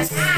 Thank you.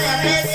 de